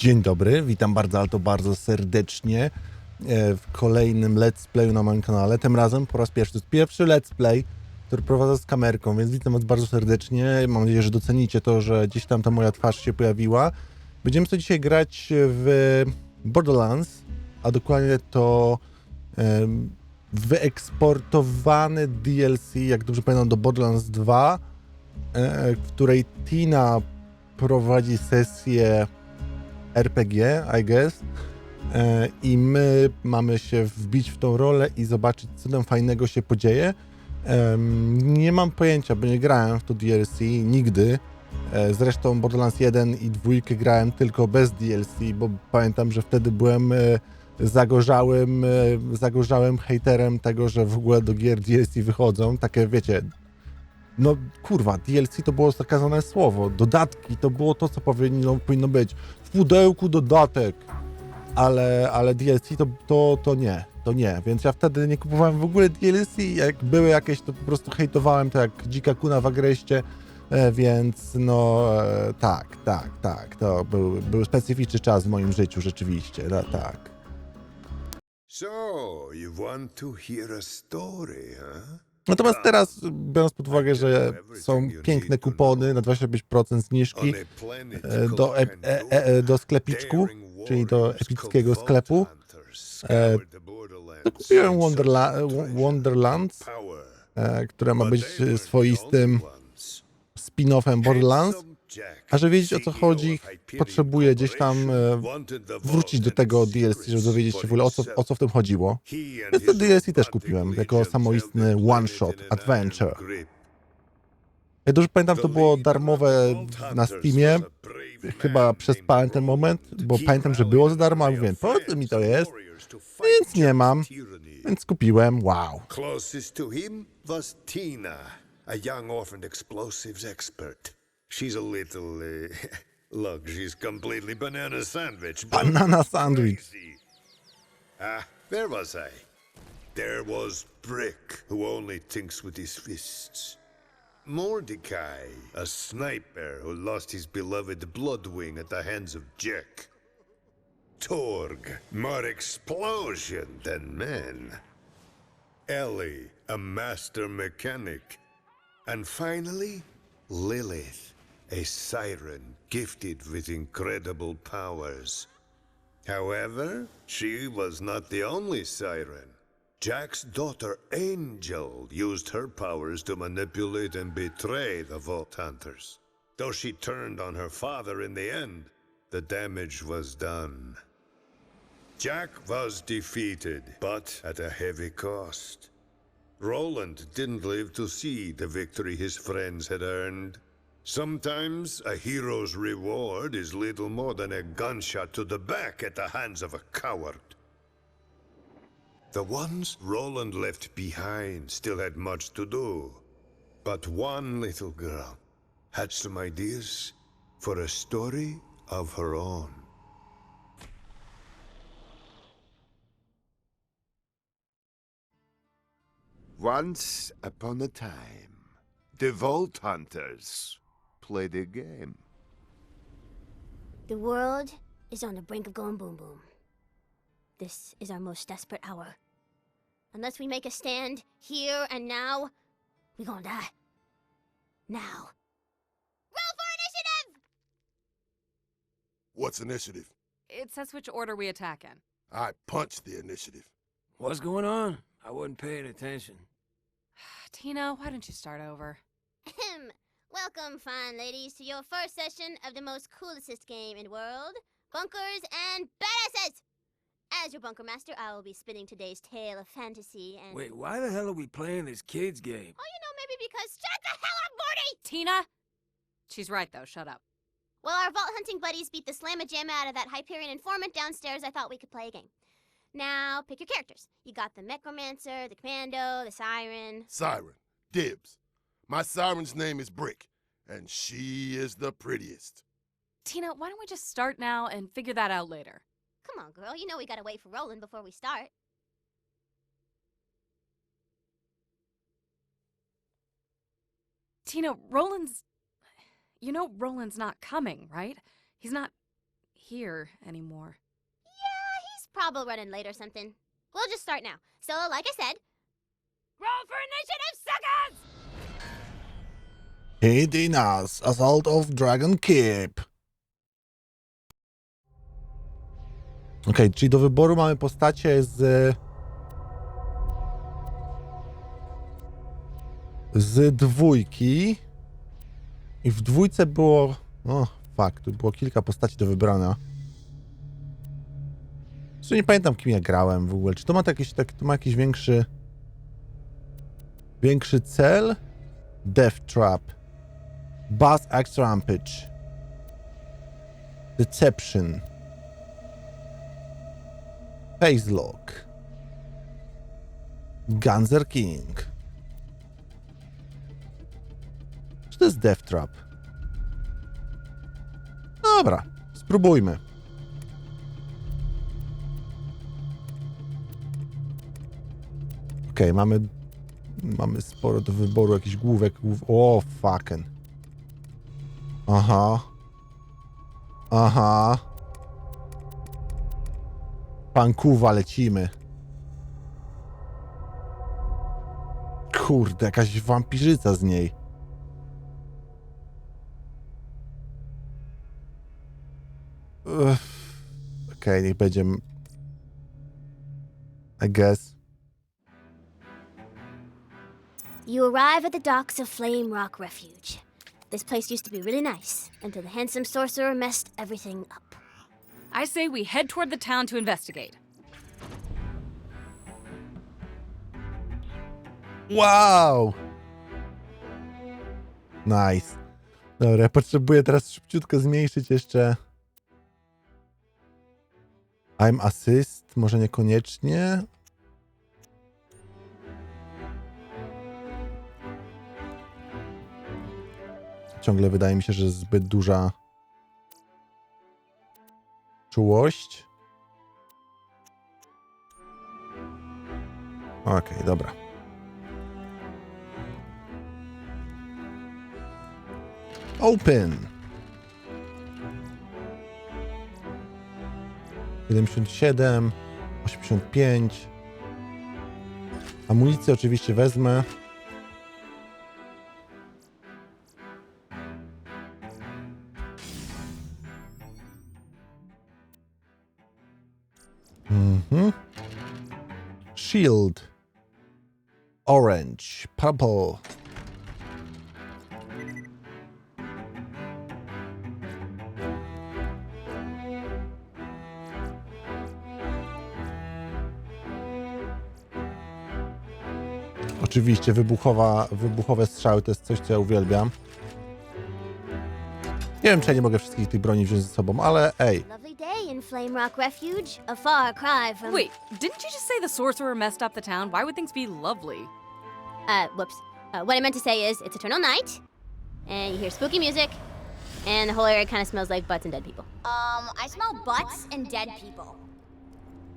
Dzień dobry, witam bardzo, bardzo serdecznie e, w kolejnym let's playu na moim kanale. Tym razem po raz pierwszy, to jest pierwszy let's play, który prowadzę z kamerką, więc witam was bardzo serdecznie. Mam nadzieję, że docenicie to, że gdzieś tam ta moja twarz się pojawiła. Będziemy sobie dzisiaj grać w Borderlands, a dokładnie to wyeksportowany DLC, jak dobrze pamiętam, do Borderlands 2, e, w której Tina prowadzi sesję RPG, I guess. E, I my mamy się wbić w tą rolę i zobaczyć, co tam fajnego się podzieje. Nie mam pojęcia, bo nie grałem w to DLC nigdy. E, Zresztą Borderlands 1 i 2 grałem tylko bez DLC, bo pamiętam, że wtedy byłem e, zagorzałym, zagorzałym hejterem tego, że w ogóle do gier DLC wychodzą. Takie, wiecie, no kurwa, DLC to było zakazane słowo. Dodatki to było to, co powinno, powinno być. W pudełku dodatek. Ale, ale DLC to, to, to nie, to nie. Więc ja wtedy nie kupowałem w ogóle DLC. Jak były jakieś, to po prostu hejtowałem to jak dzika kuna w agreście. E, Więc no e, tak, tak, tak. To był, był specyficzny czas w moim życiu rzeczywiście. No, tak. So, you want to hear a story, huh? Natomiast teraz, biorąc pod uwagę, że są piękne kupony na 25% zniżki, e, do, e, e, e, do sklepiczku, czyli do epickiego sklepu, e, to kupiłem Wonderla Wonderlands, e, które ma być swoistym spin-offem Borderlands. A że wiedzieć o co chodzi, potrzebuję gdzieś tam e, wrócić do tego DLC, żeby dowiedzieć się w ogóle o co, o co w tym chodziło. Więc te DLC też kupiłem, jako samoistny one-shot adventure. Jak dobrze pamiętam, to było darmowe na Steamie. Chyba przespałem ten moment, bo pamiętam, że było za darmo, ale mówię, po co mi to jest? Więc nie mam. Więc kupiłem, wow. Closest to him was Tina, a young orphaned explosives expert. She's a little. Uh, look, she's completely banana sandwich. Banana sandwich. Ah, where was I? There was Brick, who only thinks with his fists. Mordecai, a sniper who lost his beloved Bloodwing at the hands of Jack. Torg, more explosion than men. Ellie, a master mechanic. And finally, Lilith, a siren gifted with incredible powers. However, she was not the only siren. Jack's daughter Angel used her powers to manipulate and betray the Vault Hunters. Though she turned on her father in the end, the damage was done. Jack was defeated, but at a heavy cost. Roland didn't live to see the victory his friends had earned. Sometimes a hero's reward is little more than a gunshot to the back at the hands of a coward. The ones Roland left behind still had much to do. But one little girl had some ideas for a story of her own. Once upon a time, the Vault Hunters played the game. The world is on the brink of going boom boom. This is our most desperate hour. Unless we make a stand here and now, we gonna die. Now. Roll for initiative! What's initiative? It says which order we attack in. I punched the initiative. What's going on? I wasn't paying attention. Tina, why don't you start over? Ahem. Welcome, fine ladies, to your first session of the most coolest game in the world Bunkers and Badasses! As your bunker master, I will be spinning today's tale of fantasy and. Wait, why the hell are we playing this kid's game? Oh, you know, maybe because. Shut the hell up, Morty! Tina? She's right, though. Shut up. Well, our vault hunting buddies beat the slamma jamma out of that Hyperion informant downstairs, I thought we could play a game. Now, pick your characters. You got the Necromancer, the Commando, the Siren. Siren. Dibs. My siren's name is Brick, and she is the prettiest. Tina, why don't we just start now and figure that out later? Come on, girl. You know we gotta wait for Roland before we start. Tina, Roland's. You know Roland's not coming, right? He's not. here anymore. Yeah, he's probably running late or something. We'll just start now. So, like I said, roll for initiative, suckers! Us, Assault of Dragon Keep. Okej, czyli do wyboru mamy postacie z... Z dwójki. I w dwójce było... O, fuck, tu było kilka postaci do wybrania. Zresztą nie pamiętam, kim ja grałem w ogóle. Czy to ma jakiś, tak, to ma jakiś większy... Większy cel? Death Trap. Buzz Axe Rampage. Deception. Face Lock. Gunzer King. Czy to jest Death Trap? Dobra, spróbujmy. Okej, mamy mamy sporo do wyboru jakichś główek. Głów... O, fucking. Aha. Aha. Pankuwa, lecimy. Kurde, jakaś wampirzyca z niej. Uff. Okej, niech będzie. I guess. You arrive at the docks of Flame Rock Refuge. This place used to be really nice until the handsome sorcerer messed everything up. I say we head toward the town to investigate. Wow! Nice. Dobra, ja potrzebuję teraz szybciutko zmniejszyć jeszcze. I'm assist, może niekoniecznie. Ciągle wydaje mi się, że zbyt duża czułość. Okej, dobra. Open. 77, 85. Amunicję oczywiście wezmę. Shield. Orange. Purple. Oczywiście wybuchowa, wybuchowe strzały to jest coś, co ja uwielbiam. Nie wiem, czy ja nie mogę wszystkich tych broni wziąć ze sobą, ale ej, in Flame Rock Refuge, a far cry from. Wait, didn't you just say the sorcerer messed up the town? Why would things be lovely? Uh, whoops. Uh, what I meant to say is, it's eternal night, and you hear spooky music, and the whole area kind of smells like butts and dead people. Um, I smell butts and dead people.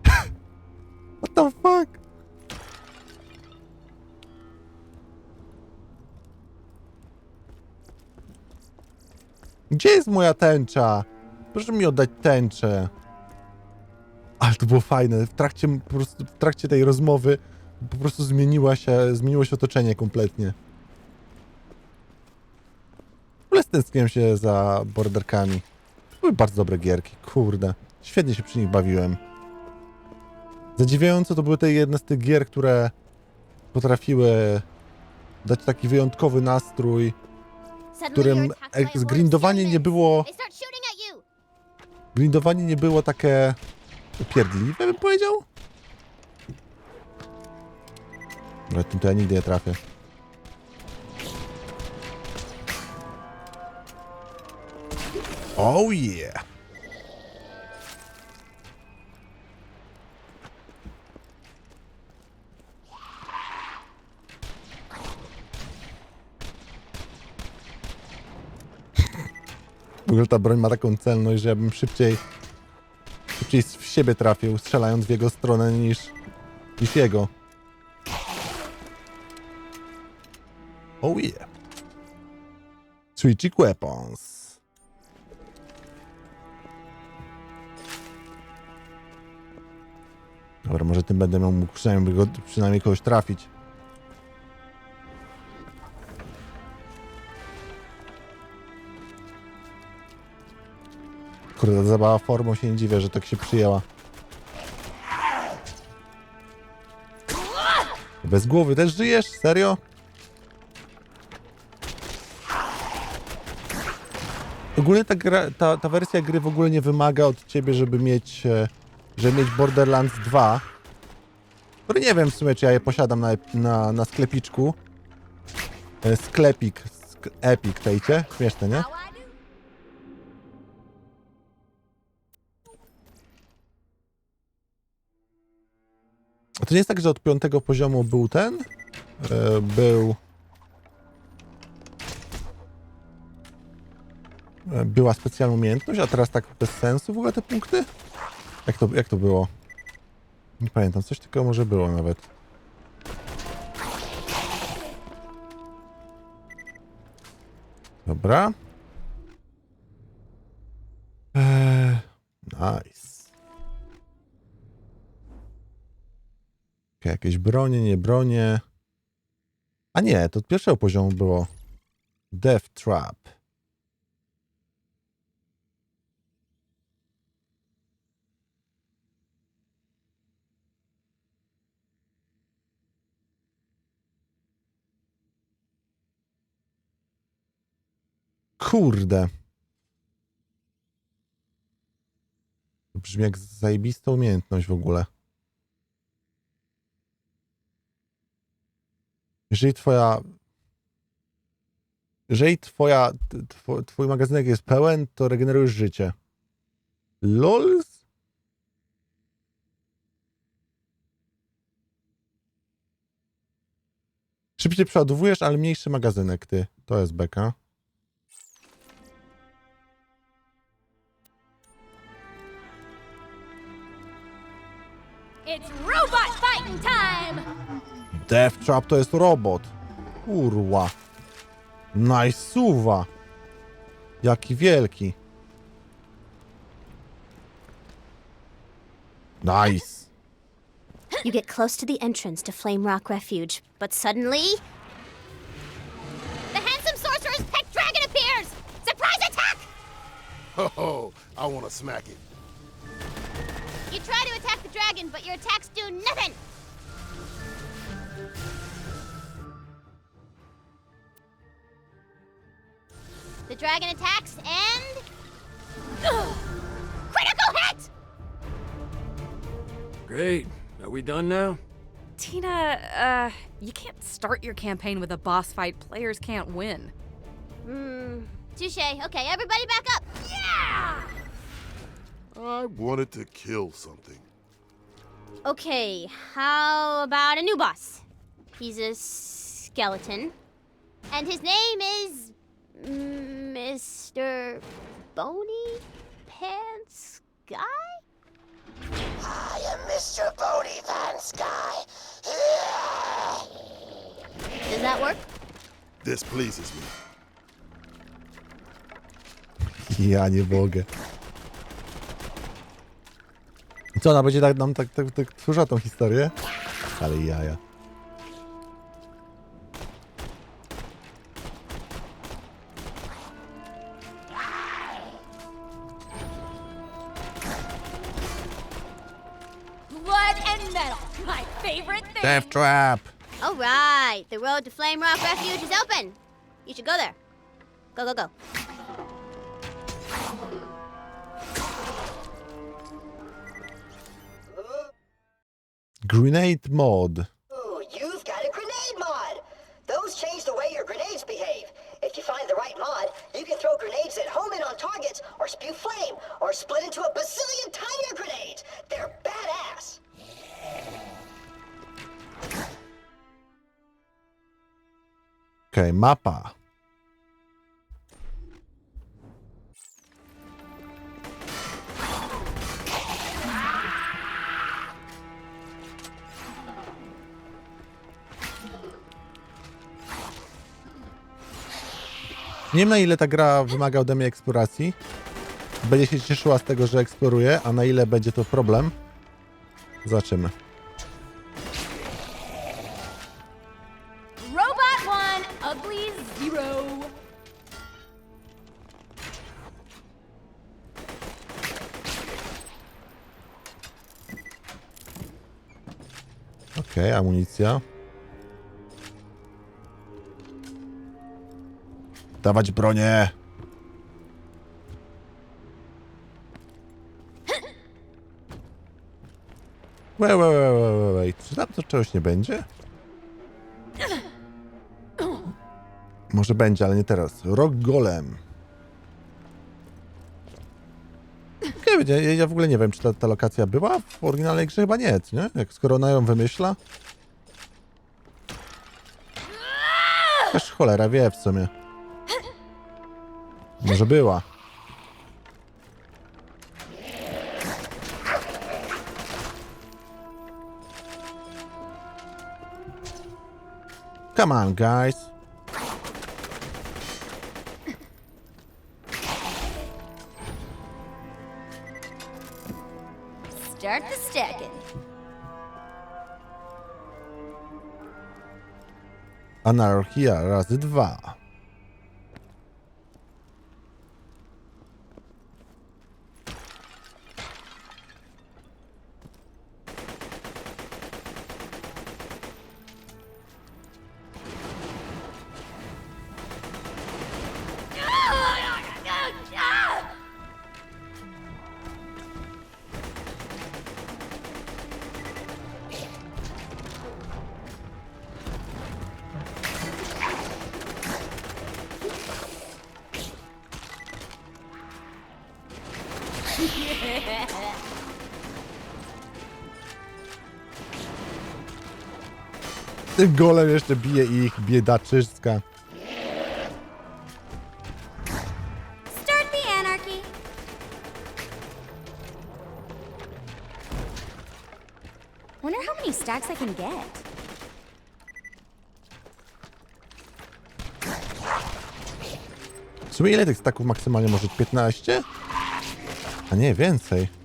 what the fuck? Gdzie jest moja tęcza? Proszę mi oddać tęczę. Ale to było fajne. W trakcie, prostu, w trakcie tej rozmowy po prostu zmieniła się, zmieniło się otoczenie kompletnie. W ogóle stęskniłem się za borderkami. To były bardzo dobre gierki, kurde. Świetnie się przy nich bawiłem. Zadziwiająco to były te jedne z tych gier, które potrafiły dać taki wyjątkowy nastrój, w którym e- zgrindowanie nie było, grindowanie nie było takie upierdliwe, bym powiedział. Ale tym to ja nigdy nie trafię. Oh yeah! W ogóle ta broń ma taką celność, że ja bym szybciej, szybciej w siebie trafił, strzelając w jego stronę niż, niż jego. Oh yeah. Switchy weapons. Dobra, może tym będę miał mógł przynajmniej, go, przynajmniej kogoś trafić. Kurde, zabawa formą się nie dziwię, że tak się przyjęła. Bez głowy też żyjesz? Serio? Ogólnie ta, gra, ta, ta wersja gry w ogóle nie wymaga od ciebie, żeby mieć, e, żeby mieć Borderlands 2. Który nie wiem w sumie, czy ja je posiadam na, na, na sklepiczku. E, Sklepik, sk Epic, tejcie. Śmieszne, nie? A to nie jest tak, że od piątego poziomu był ten? E, był... E, była specjalna umiejętność, a teraz tak bez sensu w ogóle te punkty? Jak to, jak to było? Nie pamiętam, coś takiego może było nawet. Dobra. Eee, nice. Jakieś bronie, nie bronie. A nie, to od pierwszego poziomu było. Death Trap. Kurde. To brzmi jak zajebista umiejętność w ogóle. Jeżeli twoja. Jeżeli twoja. t- Two, twój magazynek jest pełen, to regenerujesz życie. LOLs? Szybciej przeładowujesz, ale mniejszy magazynek ty. To jest beka. It's robot fighting time! Death Trap to jest robot. Kurwa. Najsuwa. Jaki wielki. Nice. You get close to the entrance to Flame Rock Refuge, but suddenly. The handsome sorcerer's pet dragon appears! Surprise attack! Oh, ho! I want to smack it. You try to attack the dragon, but your attacks do nothing! Dragon attacks and. Critical hit! Great. Are we done now? Tina, uh, you can't start your campaign with a boss fight players can't win. Hmm. Touche. Okay, everybody back up. Yeah! I wanted to kill something. Okay, how about a new boss? He's a skeleton. And his name is. Mr. Bony Pants Guy? I am Mr. Bodie Van Sky. Does that work? This pleases me. Ja nie mogę. Co, ona będzie tak, nam tak, tak, tak służała tą historię? Ale jaja. Death Trap! All right, the road to Flame Rock Refuge is open. You should go there. Go, go, go. Grenade mod. Okej, mapa. Nie wiem na ile ta gra wymaga ode mnie eksploracji. Będzie się cieszyła z tego, że eksploruję, a na ile będzie to problem. Zobaczymy. Amunicja. Dawać bronię! Wait, wait, wait, wait, wait. Czy tam to czegoś nie będzie? Może będzie, ale nie teraz. Rock Golem. Nie wiem, ja, ja w ogóle nie wiem, czy ta, ta lokacja była w oryginalnej grze, chyba nie, nie? Jak skoro ona ją wymyśla. Też cholera wie w sumie. Może była. Come on, guys. Start the stacking. Anarchia razy dwa. Tym golem jeszcze bije ich, biedaczyska. Start the anarchy. Wonder how many stacks I can get. W sumie ile tych staków maksymalnie może? 15? A nie, więcej.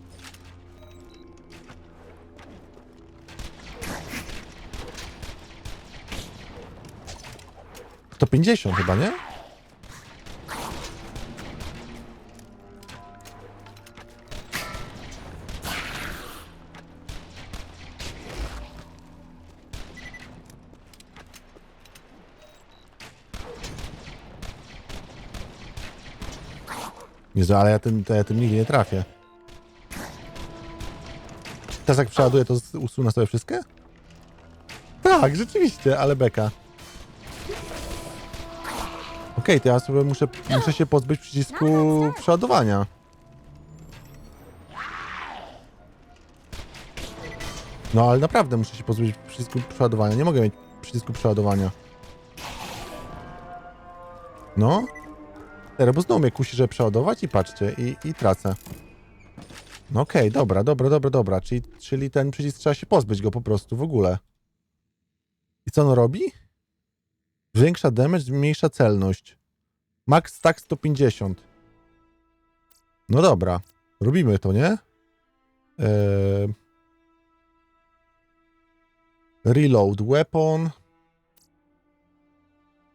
To 50 chyba, nie? Jezu, ale ja tym, ja tym nigdy nie trafię. Teraz jak przeładuję, to usunę sobie wszystkie? Tak, rzeczywiście, ale beka. Okej, to ja sobie muszę, muszę się pozbyć przycisku przeładowania. No ale naprawdę muszę się pozbyć przycisku przeładowania. Nie mogę mieć przycisku przeładowania. No. Teraz, bo znowu mnie kusi, żeby przeładować i patrzcie, i, i tracę. No okej, dobra, dobra, dobra, dobra. Czyli, czyli ten przycisk trzeba się pozbyć go po prostu w ogóle. I co on robi? Zwiększa damage, zmniejsza celność. Max stack 150. No dobra, robimy to, nie? Eee... Reload weapon.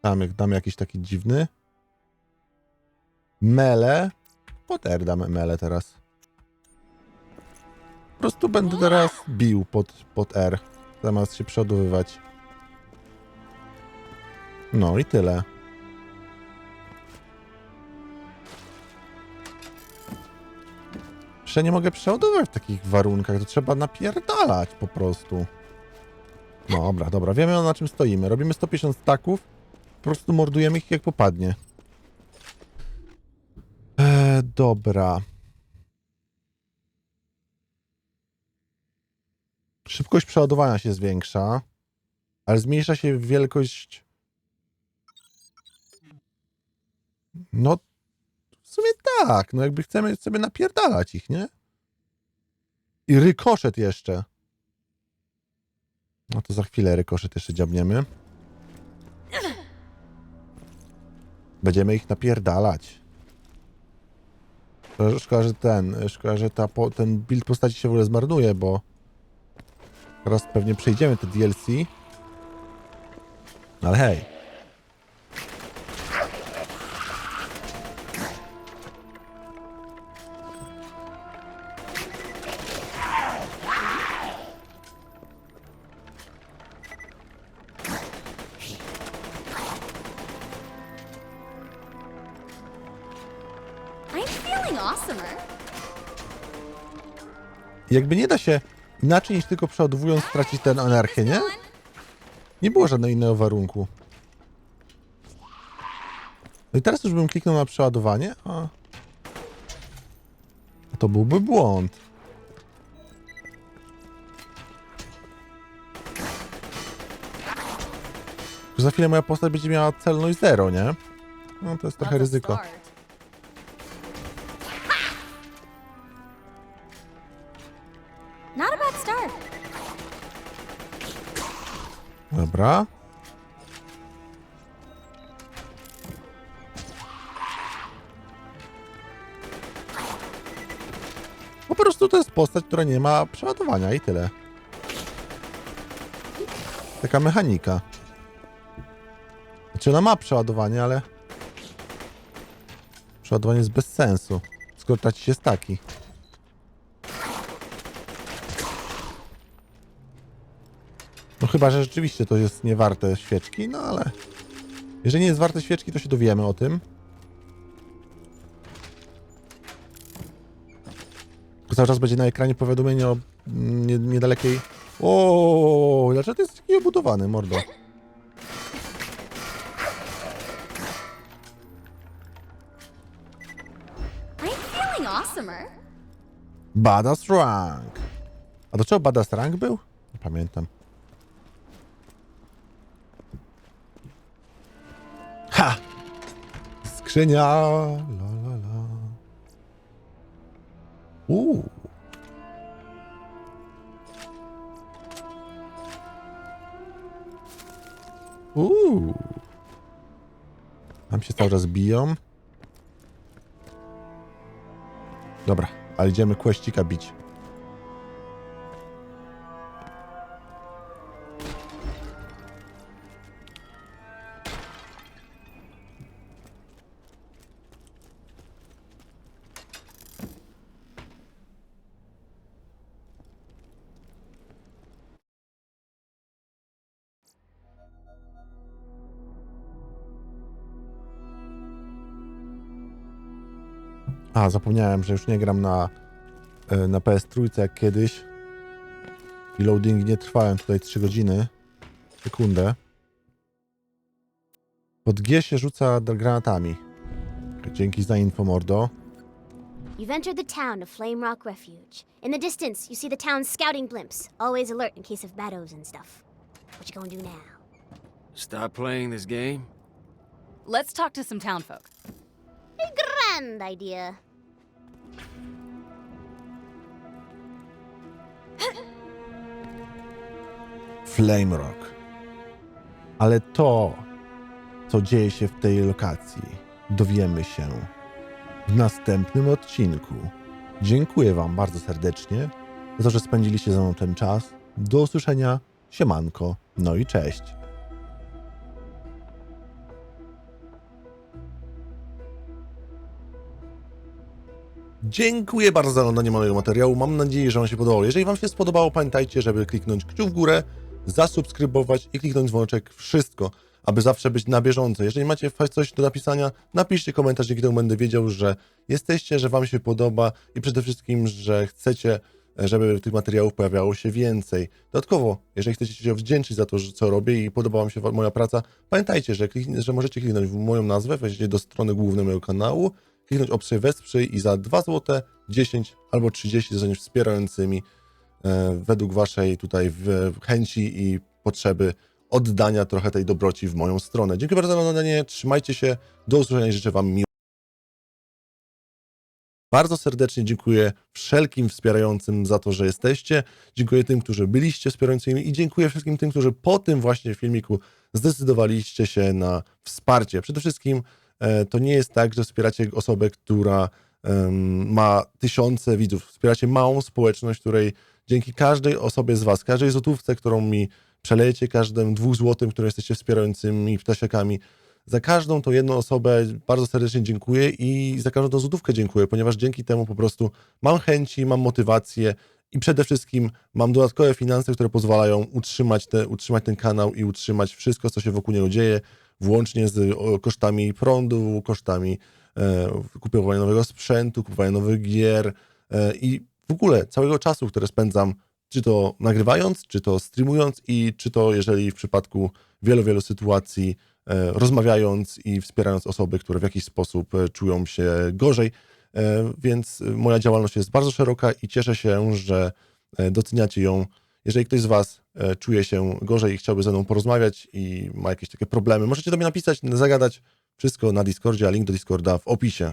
Damy, damy jakiś taki dziwny. Mele. Pod R damy mele teraz. Po prostu będę teraz bił pod, pod R. Zamiast się przeładowywać. No i tyle. Jeszcze nie mogę przeładować w takich warunkach. To trzeba napierdalać po prostu. Dobra, dobra. Wiemy na czym stoimy. Robimy 150 staków. Po prostu mordujemy ich jak popadnie. E, dobra. Szybkość przeładowania się zwiększa, ale zmniejsza się wielkość. No, sumie tak. No, jakby chcemy sobie napierdalać ich, nie? I rykoszet jeszcze. No to za chwilę rykoszet jeszcze dziabniemy. Będziemy ich napierdalać. Szkoda, że ten, szkoda, że ta, ten build postaci się w ogóle zmarnuje, bo Teraz pewnie przejdziemy te DLC. Ale hej. Feeling awesomer. Jakby nie da się inaczej niż tylko przeładowując stracić tę anarchię, nie? Nie było żadnego innego warunku. No i teraz już bym kliknął na przeładowanie, a... to byłby błąd. Za chwilę moja postać będzie miała celność zero, nie? No to jest trochę That's a ryzyko. Dobra. Po prostu to jest postać, która nie ma przeładowania i tyle. Taka mechanika. Znaczy ona ma przeładowanie, ale... Przeładowanie jest bez sensu, skoro traci się staki. No chyba, że rzeczywiście to jest niewarte świeczki, no ale... Jeżeli nie jest warte świeczki, to się dowiemy o tym. Cały czas będzie na ekranie powiadomienie o mm, nie, niedalekiej... O, dlaczego to jest taki obudowany, mordo? Badass Rank. A do czego Badass Rank był? Nie pamiętam. Skrzynia! La, la, la. Tam się cały czas biją. Dobra, ale idziemy kłeścika bić. A, zapomniałem, że już nie gram na, e, na PS3 jak kiedyś. I loadingi nie trwają tutaj 3 godziny. Sekundę. Pod G się rzuca granatami. Dzięki za info, mordo. You've entered the town of Flame Rock Refuge. In the distance, you see the town's scouting blimps, always alert in case of battles and stuff. What you gonna do now? Stop playing this game? Let's talk to some townfolk. A grand idea. Flame Rock. Ale to, co dzieje się w tej lokacji, dowiemy się w następnym odcinku. Dziękuję Wam bardzo serdecznie za to, że spędziliście ze mną ten czas. Do usłyszenia. Siemanko. No i cześć. Dziękuję bardzo za oglądanie mojego materiału. Mam nadzieję, że Wam się podobało. Jeżeli Wam się spodobało, pamiętajcie, żeby kliknąć kciuk w górę, zasubskrybować i kliknąć dzwoneczek. Wszystko, aby zawsze być na bieżąco. Jeżeli macie coś do napisania, napiszcie komentarz, dzięki temu będę wiedział, że jesteście, że Wam się podoba i przede wszystkim, że chcecie, żeby tych materiałów pojawiało się więcej. Dodatkowo, jeżeli chcecie się wdzięczyć za to, co robię i podoba Wam się moja praca, pamiętajcie, że, klikn- że możecie kliknąć w moją nazwę, wejdziecie do strony głównej mojego kanału, kliknąć opcję wesprzyj i za 2 zł, 10 albo 30 zostaniesz wspierającymi e, według waszej tutaj chęci i potrzeby oddania trochę tej dobroci w moją stronę. Dziękuję bardzo za oglądanie, trzymajcie się, do usłyszenia i życzę wam miło. Bardzo serdecznie dziękuję wszelkim wspierającym za to, że jesteście. Dziękuję tym, którzy byliście wspierającymi i dziękuję wszystkim tym, którzy po tym właśnie filmiku zdecydowaliście się na wsparcie. Przede wszystkim to nie jest tak, że wspieracie osobę, która ma tysiące widzów. Wspieracie małą społeczność, której Dzięki każdej osobie z Was, każdej złotówce, którą mi przelejecie, każdym dwóch złotym, które jesteście wspierającymi ptasiakami, za każdą tą jedną osobę bardzo serdecznie dziękuję i za każdą tą złotówkę dziękuję, ponieważ dzięki temu po prostu mam chęci, mam motywację i przede wszystkim mam dodatkowe finanse, które pozwalają utrzymać, te, utrzymać ten kanał i utrzymać wszystko, co się wokół niego dzieje, włącznie z kosztami prądu, kosztami e, kupowania nowego sprzętu, kupowania nowych gier e, i w ogóle całego czasu, które spędzam, czy to nagrywając, czy to streamując i czy to, jeżeli w przypadku wielu, wielu sytuacji e, rozmawiając i wspierając osoby, które w jakiś sposób czują się gorzej. Więc moja działalność jest bardzo szeroka i cieszę się, że doceniacie ją. Jeżeli ktoś z Was e, czuje się gorzej i chciałby ze mną porozmawiać i ma jakieś takie problemy, możecie do mnie napisać, zagadać wszystko na Discordzie, a link do Discorda w opisie.